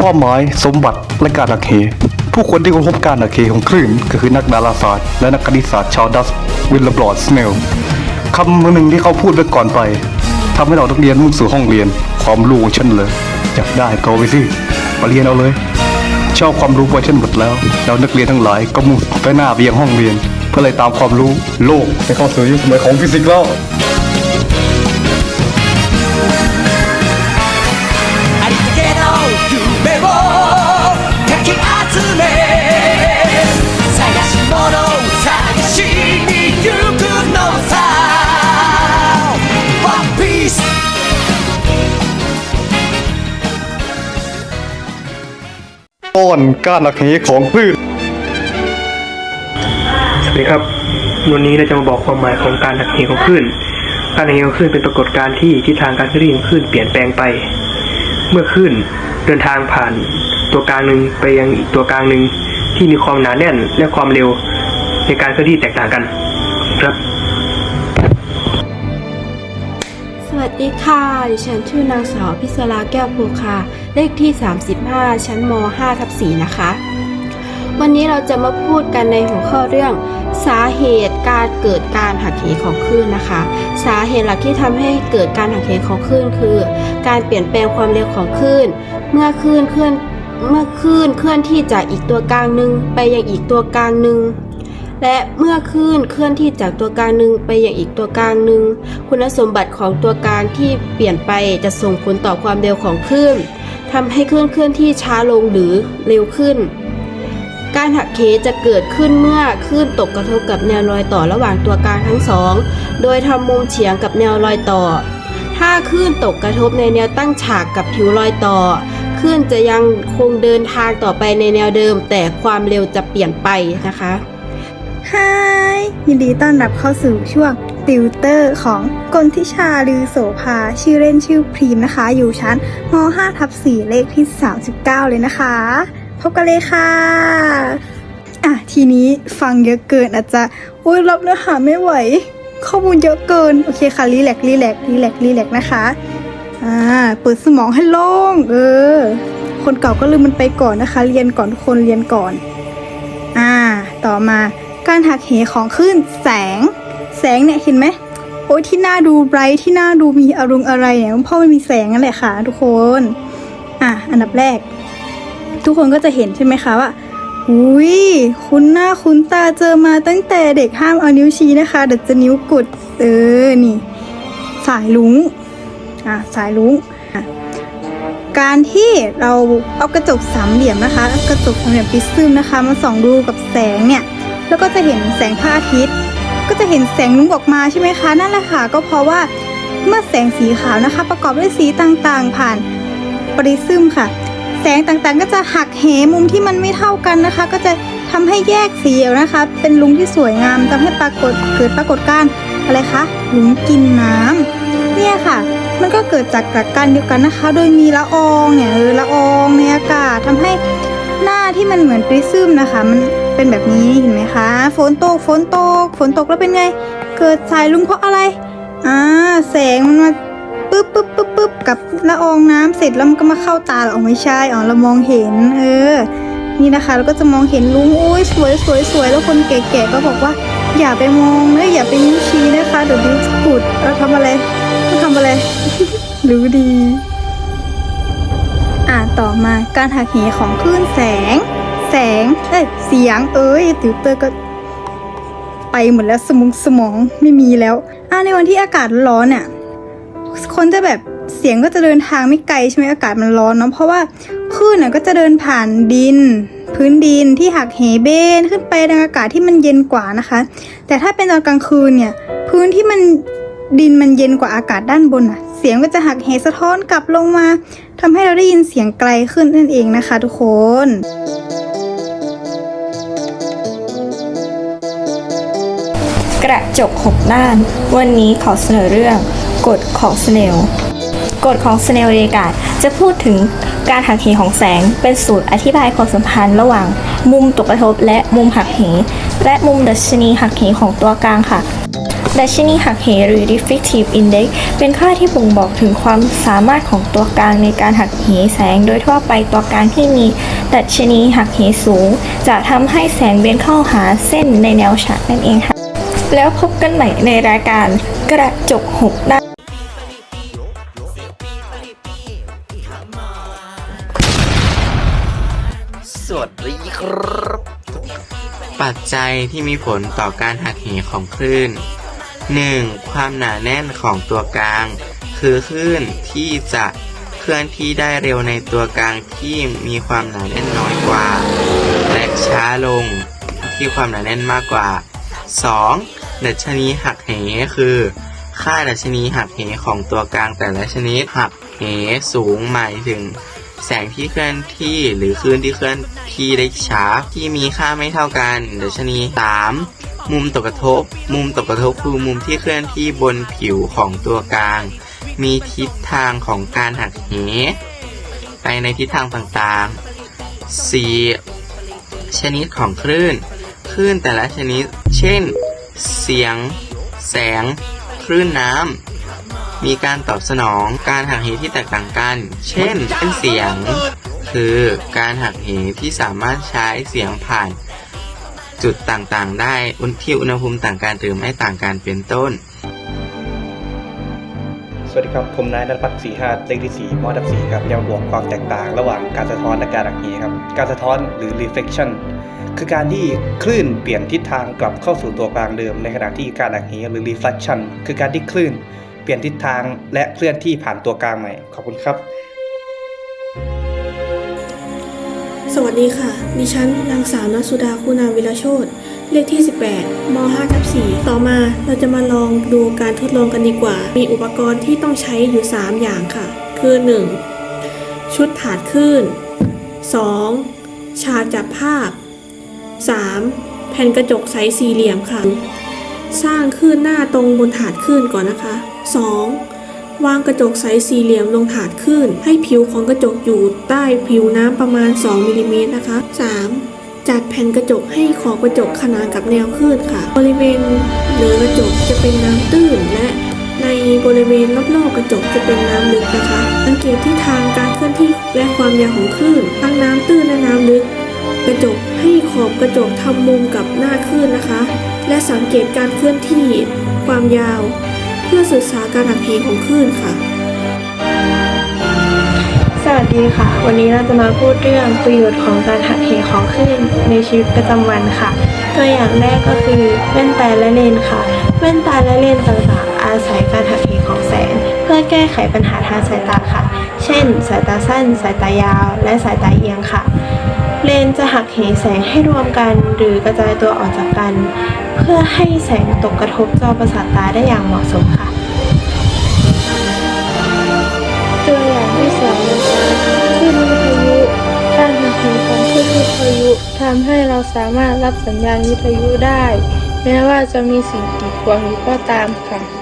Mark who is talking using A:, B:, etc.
A: ความหมายสมบัติและการหักเหผู้คนที่ค้นพบการหักเหของคลื่น ก็คือนักดาราศาสตร์และนักคณิตศาสตร์ชาวดัสวิลลบรอดสเนลคำหนึ่งที่เขาพูดไว้ก่อนไปทำให้เรานักเรียนมุ่งสู่ห้องเรียน ความรู้ของฉันเลยอยากได้ก็เอาไปสิมาเรียนเอาเลย ชอบความรู้ไว้ฉันหมดแล้วแล้วนักเรียนทั้งหลายก็มุ่งไปหน้าไปยังห้องเรียน เพื่อไล่ตามความรู้โลกในเข้าสู่ยุคสมัยของฟิสิกส์แล้ว ต้อนการหักเหของคลื่น
B: สวัสดีครับ วันนี้เราจะมาบอกความหมายของการหักเหของคลื่นการหักเหของคลื่นเป็นปรากฏการณ์ที่ทิศทางการเคลื่อนของคลื่นเปลี่ยนแปลงไป เมื่อคลื่นเดินทางผ่านตัวกลางหนึ่งไปยังอีกตัวกลางหนึ่งที่มีความหนาแน่นและความเร็วในการเคลื่อนที่แตกต่างกันครับ
C: วัสดีค่ะ ดิฉันชื่อนางสาวพิศราแก้วภูคา เลขที่ 35 ชั้นม 5 ทับ 4 นะคะ วันนี้เราจะมาพูดกันในหัวข้อเรื่อง สาเหตุการเกิดการหักเหของคลื่นนะคะ สาเหตุหลักที่ทำให้เกิดการหักเหของคลื่นคือ การเปลี่ยนแปลงความเร็วของคลื่น เมื่อคลื่นเคลื่อนเมื่อคลื่นเคลื่อนที่จากอีกตัวกลางหนึ่งไปยังอีกตัวกลางหนึ่ง และเมื่อคลื่นเคลื่อนที่จากตัวกลางหนึ่งไปยังอีกตัวกลางหนึ่งคุณสมบัติของตัวกลางที่เปลี่ยนไปจะส่งผลต่อความเร็วของคลื่นทำให้คลื่นเคลื่อนที่ช้าลงหรือเร็วขึ้น การหักเหจะเกิดขึ้นเมื่อคลื่นตกกระทบกับแนวรอยต่อระหว่างตัวกลางทั้งสอง โดยทำมุมเฉียงกับแนวรอยต่อ ถ้าคลื่นตกกระทบในแนวตั้งฉากกับผิวรอยต่อคลื่นจะยังคงเดินทางต่อไปในแนวเดิม แต่ความเร็วจะเปลี่ยนไปนะคะ
D: ฮายยินดีต้อนรับเข้าสู่ช่วงติวเตอร์ของกลทิชาลือโสภาชื่อเล่นชื่อพรีมนะคะ อยู่ชั้นม5ทับ4เลขที่ 39 เลยนะคะ พบกันเลยค่ะ อะ ทีนี้ฟังเยอะเกินอาจจะโอ้ยรับเนื้อหาไม่ไหว ข้อมูลเยอะเกิน โอเคค่ะ รีแลกซ์รีแลกซ์รีแลกซ์รีแลกซ์นะคะ อ่า เปิดสมองให้โล่ง เออ คนเก่าก็ลืมมันไปก่อนนะคะ เรียนก่อนทุกคนเรียนก่อน อ่า ต่อมา การหักเหของคลื่นแสง แสงเนี่ยเห็นไหมโอ้ยที่หน้าดูไบรท์ที่หน้าดูมีอารมณ์อะไรเนี่ยเพราะมันมีแสงนั่นแหละค่ะ ทุกคน อะอันดับแรก ทุกคนก็จะเห็นใช่ไหมคะว่าอุ้ยคุ้นหน้าคุ้นตาเจอมาตั้งแต่เด็กห้ามเอานิ้วชี้นะคะเดี๋ยวจะนิ้วกดเออนี่ สายลุงอะสายลุงการที่เราเอากระจกสามเหลี่ยมนะคะ กระจกสามเหลี่ยมปริซึมนะคะมาส่องดูกับแสงเนี่ย แล้วก็จะเห็นแสงพระอาทิตย์ ก็จะเห็นแสงลุ้งออกมาใช่ไหมคะ นั่นแหละค่ะ ก็เพราะว่าเมื่อแสงสีขาวนะคะ ประกอบด้วยสีต่างๆ ผ่านปริซึมค่ะ แสงต่างๆ ก็จะหักเหมุมที่มันไม่เท่ากันนะคะ ก็จะทำให้แยกสีนะคะ เป็นลุงที่สวยงามทำให้ปรากฏเกิดปรากฏการณ์อะไรคะลุงกินน้ำเนี่ยค่ะ มันก็เกิดจากหลักการเดียวกันนะคะ โดยมีละอองเนี่ยเออละอองในอากาศทำให้หน้าที่มันเหมือนปริซึมนะคะ มัน เป็นแบบนี้เห็นไหมคะฝนตกฝนตกฝนตกแล้วเป็นไง เกิดสายลุงเพราะอะไรอ่าแสงมันมาปึ๊บปึ๊บปึ๊บปึ๊บกับละอองน้ำเสร็จแล้วมันก็มาเข้าตาเราอ๋อไม่ใช่อ๋อเรามองเห็นเออ นี่นะคะเราก็จะมองเห็นลุงโอ้ยสวยสวยสวยแล้วคนแก่ๆก็บอกว่า อย่าไปมองนะอย่าไปนิ้วชี้นะคะเดี๋ยวดิ้วจะกุดเราทำอะไรเราทำอะไรรู้ดี อ่าต่อมาการหักเหของคลื่นแสง แสง เอ้ย เสียง เอ้ย ติวเตอร์ก็ ไปหมดแล้วสมองสมองไม่มีแล้ว อ่าในวันที่อากาศร้อนเนี่ยคนจะแบบเสียงก็จะเดินทางไม่ไกลใช่ไหมอากาศมันร้อนเนาะเพราะว่าคลื่นน่ะก็จะเดินผ่านดิน พื้นดินที่หักเหเบนขึ้นไปในอากาศที่มันเย็นกว่านะคะ แต่ถ้าเป็นตอนกลางคืนเนี่ย พื้นที่มันดินมันเย็นกว่าอากาศด้านบนอะ เสียงก็จะหักเหสะท้อนกลับลงมาทำให้เราได้ยินเสียงไกลขึ้นนั่นเองนะคะ ทุกคน
E: กระจกหกด้าน วันนี้ขอเสนอเรื่องกฎของสเนลกฎของสเนลเรกาศจะพูดถึงการหักเหของแสงเป็นสูตรอธิบายความสัมพันธ์ระหว่าง มุมตกกระทบและมุมหักเห และมุมดัชนีหักเหของตัวกลางค่ะดัชนีหักเหหรือ refractive index เป็นค่าที่บ่งบอกถึงความสามารถของตัวกลางในการหักเหแสง โดยทั่วไปตัวกลางที่มีดัชนีหักเหสูง จะทำให้แสงเบนเข้าหาเส้นในแนวฉากนั่นเองค่ะ แล้วพบกันใหม่ในรายการกระจกหกด้าน
F: สวัสดีครับปัจจัยที่มีผลต่อการหักเหของคลื่น 1. ความหนาแน่นของตัวกลาง คือคลื่นที่จะเคลื่อนที่ได้เร็วในตัวกลางที่มีความหนาแน่นน้อยกว่า และช้าลงที่ความหนาแน่นมากกว่า 2. ดัชนีหักเหคือ ค่าดัชนีหักเหของตัวกลางแต่ละชนิดหักเหสูงหมายถึง แสงที่เคลื่อนที่หรือคลื่นที่เคลื่อนที่ได้ช้าที่มีค่าไม่เท่ากัน ดัชนี 3. มุมตกกระทบ มุมตกกระทบคือมุมที่เคลื่อนที่บนผิวของตัวกลาง มีทิศทางของการหักเหไปในทิศทางต่างๆ 4. ชนิดของคลื่น คลื่นแต่ละชนิด เช่น เสียง แสง คลื่นน้ำ มีการตอบสนองการหักเหที่แตกต่างกัน เช่นเป็นเสียง คือการหักเหที่สามารถใช้เสียงผ่าน จุดต่างๆ ได้อุณที่อุณหภูมิต่างกันหรือไม่ต่างกันเป็นต้น
A: สวัสดีครับ ผมนายนัทพัฒน์สีหาเลขที่สี่มอดับสี่ครับแนวบวกความแตกต่าง ระหว่างการสะท้อนและการหักเหครับ การสะท้อนหรือ reflection คือการที่คลื่นเปลี่ยนทิศทางกลับเข้าสู่ตัวกลางเดิม ในขณะที่การหักเหหรือ reflection คือการที่คลื่นเปลี่ยนทิศทางและเคลื่อนที่ผ่านตัวกลางใหม่ ขอบคุณครับ
G: สวัสดีค่ะ ดิฉันนางสาวนสุดาคุณาวิรโชตเลขที่ 18ม5ทับ4ต่อมาเราจะมาลองดูการทดลองกันดีกว่า มีอุปกรณ์ที่ต้องใช้อยู่ 3 อย่างค่ะ คือ 1. ชุดถาดคลื่น 2. ฉากจับภาพ 3. แผ่นกระจกใสสี่เหลี่ยมค่ะ สร้างคลื่นหน้าตรงบนถาดคลื่นก่อนนะคะ 2. วางกระจกใสสี่เหลี่ยมลงถาดคลื่นให้ผิวของกระจกอยู่ใต้ผิวน้ำประมาณ 2มิลลิเมตรนะคะ 3. จัดแผ่นกระจกให้ขอบกระจกขนานกับแนวคลื่นค่ะ บริเวณเหนือกระจกจะเป็นน้ำตื้นและในบริเวณรอบๆกระจกจะเป็นน้ำลึกนะคะ สังเกตที่ทางการเคลื่อนที่และความยาวของคลื่นทั้งน้ำตื้นและน้ำลึก กระจกให้ขอบกระจกทำมุมกับหน้าคลื่นนะคะ และสังเกตการเคลื่อนที่ความยาว เพื่อศึกษาการหักเหของคลื่นค่ะ
H: สวัสดีค่ะ วันนี้เราจะมาพูดเรื่องประโยชน์ของการหักเหของคลื่นในชีวิตประจำวันค่ะ ตัวอย่างแรกก็คือแว่นตาและเลนค่ะ แว่นตาและเลนต่างๆ อาศัยการหักเหของแสงเพื่อแก้ไขปัญหาทางสายตาค่ะ เช่น สายตาสั้น สายตายาว และสายตาเอียงค่ะ เลนจะหักเหแสงให้รวมกัน หรือกระจายตัวออกจากกัน เพื่อให้แสงตกกระทบจอประสาทตาได้อย่างเหมาะสมค่ะ
G: ตัวอย่างที่สองนะคะคลื่นวิทยุการหักเหของคลื่นวิทยุทำให้เราสามารถรับสัญญาณวิทยุได้ แม้ว่าจะมีสิ่งกีดขวางอยู่ก็ตามค่ะ